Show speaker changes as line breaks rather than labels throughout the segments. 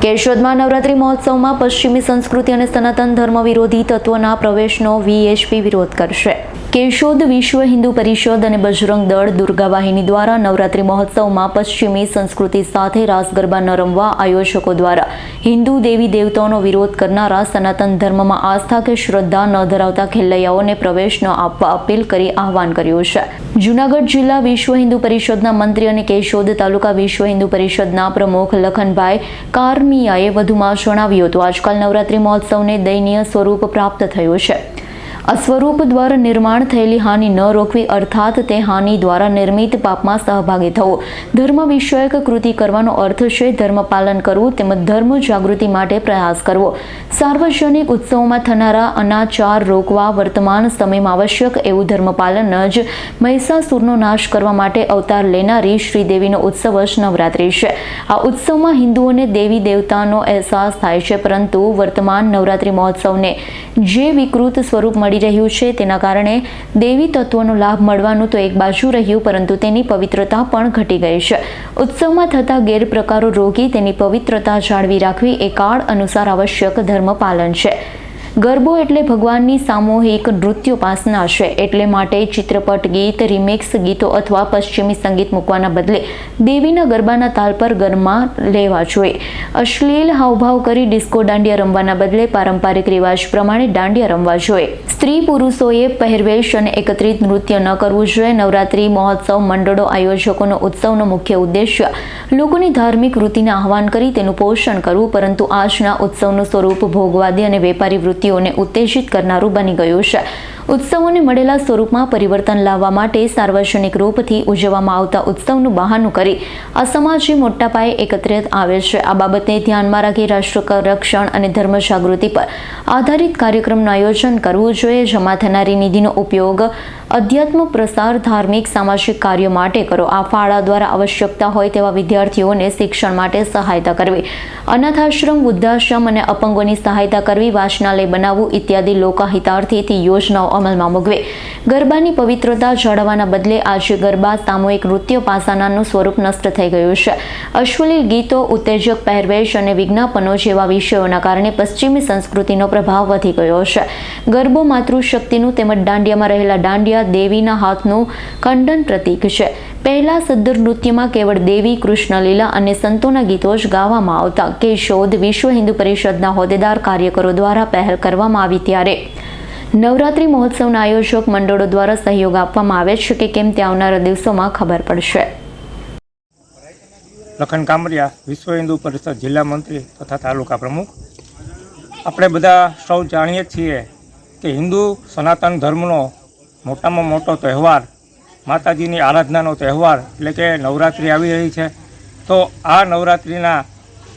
કેશોદમાં નવરાત્રી મહોત્સવમાં પશ્ચિમી સંસ્કૃતિ અને સનાતન ધર્મ વિરોધી તત્વોના પ્રવેશનો વીએચપી વિરોધ કરશે. કેશોદ વિશ્વ હિન્દુ પરિષદ અને બજરંગ દળ દુર્ગા વાહિની દ્વારા નવરાત્રી મહોત્સવમાં પશ્ચિમી સંસ્કૃતિ સાથે રાસ ગરબા ન રમવા આયોજકો દ્વારા હિન્દુ દેવી દેવતાઓનો વિરોધ કરનારા સનાતન ધર્મમાં આસ્થા કે શ્રદ્ધા ન ધરાવતા ખેલૈયાઓને પ્રવેશ ન આપવા અપીલ કરી આહવાન કર્યું છે. જૂનાગઢ જિલ્લા વિશ્વ હિન્દુ પરિષદના મંત્રી અને કેશોદ તાલુકા વિશ્વ હિન્દુ પરિષદના પ્રમુખ લખનભાઈ કારમિયાએ વધુમાં જણાવ્યું હતું, આજકાલ નવરાત્રી મહોત્સવને દયનીય સ્વરૂપ પ્રાપ્ત થયું છે. આ સ્વરૂપ દ્વારા નિર્માણ થયેલી હાનિ ન રોકવી, અર્થાત તે હાનિ દ્વારા નિર્મિત પાપમાં સહભાગી થવું. ધર્મ વિષયક કૃતિ કરવાનો અર્થ છે ધર્મ પાલન કરવું તેમજ ધર્મ જાગૃતિ માટે પ્રયાસ કરવો. સાર્વજનિક ઉત્સવોમાં થનારા અનાચાર રોકવા વર્તમાન સમયમાં આવશ્યક એવું ધર્મ પાલન જ મહિષાસુરનો નાશ કરવા માટે અવતાર લેનારી શ્રીદેવીનો ઉત્સવ જ નવરાત્રિ છે. આ ઉત્સવમાં હિન્દુઓને દેવી દેવતાનો અહેસાસ થાય છે, પરંતુ વર્તમાન નવરાત્રિ મહોત્સવને જે વિકૃત સ્વરૂપ મળી રહ્યું છે. તેના કારણે દેવી તત્વોનો લાભ મળવાનું તો એક બાજુ રહ્યું, પરંતુ તેની પવિત્રતા પણ ઘટી ગઈ છે. ઉત્સવમાં થતા ગેરપ્રકારો રોકી તેની પવિત્રતા જાળવી રાખવી એ કાળ અનુસાર આવશ્યક ધર્મ પાલન છે. ગરબો એટલે ભગવાનની સામૂહિક નૃત્યોપાસના છે. એટલે માટે ચિત્રપટ, ગીત, રિમિક્સ, ગીતો અથવા પશ્ચિમી સંગીત મૂકવાના બદલે દેવીના ગરબાના તાલ પર ગરમા લેવા જોઈએ. અશ્લીલ હાવભાવ કરી ડિસ્કો દાંડિયા રમવાના બદલે પારંપરિક રિવાજ પ્રમાણે દાંડિયા રમવા જોઈએ. સ્ત્રી પુરુષોએ પહેરવેશ અને એકત્રિત નૃત્ય ન કરવું જોઈએ. નવરાત્રી મહોત્સવ, મંડળો, આયોજકોનો ઉત્સવનો મુખ્ય ઉદ્દેશ્ય લોકોની ધાર્મિક વૃત્તિને આહવાન કરી તેનું પોષણ કરવું, પરંતુ આજના ઉત્સવનું સ્વરૂપ ભોગવાદી અને વેપારી વૃત્તિઓને ઉત્તેજિત કરનારું બની ગયું છે. ઉત્સવોને મળેલા સ્વરૂપમાં પરિવર્તન લાવવા માટે સાર્વજનિક રૂપથી ઉજવવામાં આવતા ઉત્સવનું બહાનું કરી આ સમાજે મોટા પાયે એકત્રિત આવે છે. આ બાબતને ધ્યાનમાં રાખી રાષ્ટ્ર રક્ષણ અને ધર્મ જાગૃતિ પર આધારિત કાર્યક્રમનું આયોજન કરવું જોઈએ. જમા થનારી નિધિનો ઉપયોગ અધ્યાત્મ પ્રસાર, ધાર્મિક, સામાજિક કાર્યો માટે કરો. આ ફાળા દ્વારા આવશ્યકતા હોય તેવા વિદ્યાર્થીઓને શિક્ષણ માટે સહાયતા કરવી, અનાથાશ્રમ, વૃદ્ધાશ્રમ અને અપંગોની સહાયતા કરવી, વાંચનાલય બનાવવું ઇત્યાદિ લોકાહિતાર્થીથી યોજનાઓ અમલમાં મૂકવે. ગરબાની પવિત્રતા જાળવવાના બદલે આજે ગરબા સામૂહિક નૃત્ય પાસાનાનું સ્વરૂપ નષ્ટ થઈ ગયું છે. અશ્વલીલ ગીતો, ઉત્તેજક પહેરવેશ અને વિજ્ઞાપનો જેવા વિષયોના કારણે પશ્ચિમી સંસ્કૃતિનો પ્રભાવ વધી ગયો છે. ગરબો માતૃશક્તિનું તેમજ દાંડિયામાં રહેલા દાંડિયા દેવીના હાથનું ખંડન પ્રતીક છે. પહેલા સદ્દર નૃત્યમાં કેવળ દેવી કૃષ્ણલીલા અને સંતોના ગીતો જ ગાવામાં આવતા. કે શોધ વિશ્વ હિન્દુ પરિષદના હોદ્દેદાર કાર્યકરો દ્વારા પહેલ કરવામાં આવી ત્યારે નવરાત્રી મહોત્સવના આયોજક મંડળો દ્વારા સહયોગ આપવામાં આવે છે કે કેમ તે આવનારા દિવસોમાં ખબર પડશે.
લખન કામરિયા, વિશ્વ હિન્દુ પરિષદ જિલ્લા મંત્રી તથા તાલુકા પ્રમુખ. આપણે બધા સૌ જાણીએ છીએ કે હિન્દુ સનાતન ધર્મનો મોટામાં મોટો તહેવાર, માતાજીની આરાધનાનો તહેવાર એટલે કે નવરાત્રિ આવી રહી છે. તો આ નવરાત્રિના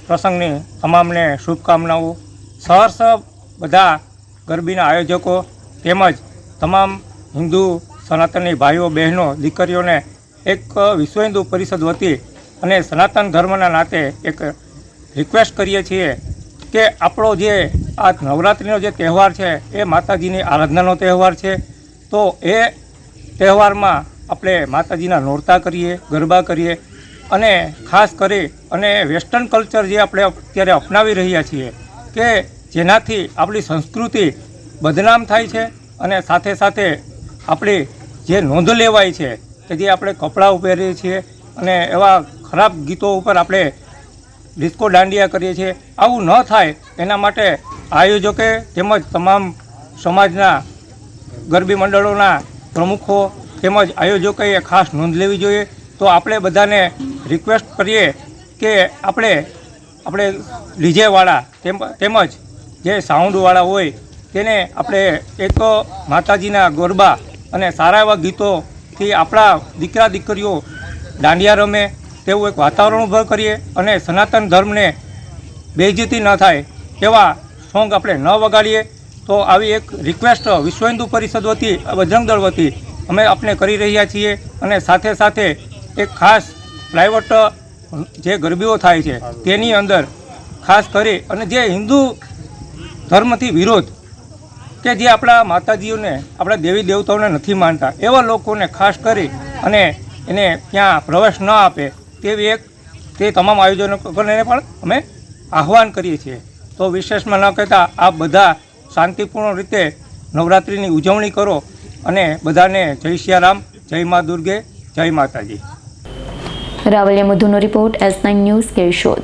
પ્રસંગની તમામને શુભકામનાઓ. સહર્ષ બધા ગરબીના આયોજકો તેમજ તમામ હિન્દુ સનાતની ભાઈઓ, બહેનો, દીકરીઓને એક વિશ્વ હિન્દુ પરિષદ વતી અને સનાતન ધર્મના નાતે એક રિક્વેસ્ટ કરીએ છીએ કે આપણો જે આ નવરાત્રિનો જે તહેવાર છે, એ માતાજીની આરાધનાનો તહેવાર છે. તો એ તહેવારમાં આપણે માતાજીના નોરતા કરીએ, ગરબા કરીએ અને ખાસ કરી અને વેસ્ટર્ન કલ્ચર જે આપણે અત્યારે અપનાવી રહ્યા છીએ કે જેનાથી આપણી સંસ્કૃતિ બદનામ થાય છે અને સાથે સાથે આપણી જે નોંધ લેવાય છે કે જે આપણે કપડાં પહેરીએ છીએ અને એવા ખરાબ ગીતો ઉપર આપણે ડિસ્કો દાંડિયા કરીએ છીએ, આવું ન થાય. એના માટે આયોજકે તેમજ તમામ સમાજના ગરબી મંડળોના પ્રમુખો તેમજ આયોજકોએ ખાસ નોંધ લેવી જોઈએ. તો આપણે બધાને રિક્વેસ્ટ કરીએ કે આપણે આપણે ડીજેવાળા તેમ, તેમજ જે સાઉન્ડવાળા હોય, તેને આપણે એક માતાજીના ગરબા અને સારા એવા ગીતોથી આપણા દીકરા દીકરીઓ દાંડિયા રમે, તેવું એક વાતાવરણ ઊભું કરીએ અને સનાતન ધર્મને બેઇજ્જતી ન થાય તેવા સોંગ આપણે ન વગાડીએ. તો આવી એક રિક્વેસ્ટ વિશ્વ હિન્દુ પરિષદ વતી, બજરંગ દળ વતી અમે આપણે કરી રહ્યા છીએ અને સાથે સાથે એક ખાસ પ્રાઇવેટ જે ગરબીઓ થાય છે તેની અંદર ખાસ કરી અને જે હિન્દુ ધર્મથી વિરોધ કે જે આપણા માતાજીઓને, આપણા દેવી દેવતાઓને નથી માનતા, એવા લોકોને ખાસ કરી અને એને ત્યાં પ્રવેશ ન આપે, તેવી એક તે તમામ આયોજનોને પણ અમે આહવાન કરીએ છીએ. તો વિશેષમાં ન કહેતા, આપ બધા શાંતિપૂર્ણ રીતે નવરાત્રિની ઉજવણી કરો અને બધાને જય સિયારામ, જય મા દુર્ગે, જય માતાજી.
Ravaliya મધુનો report S nine news Keshod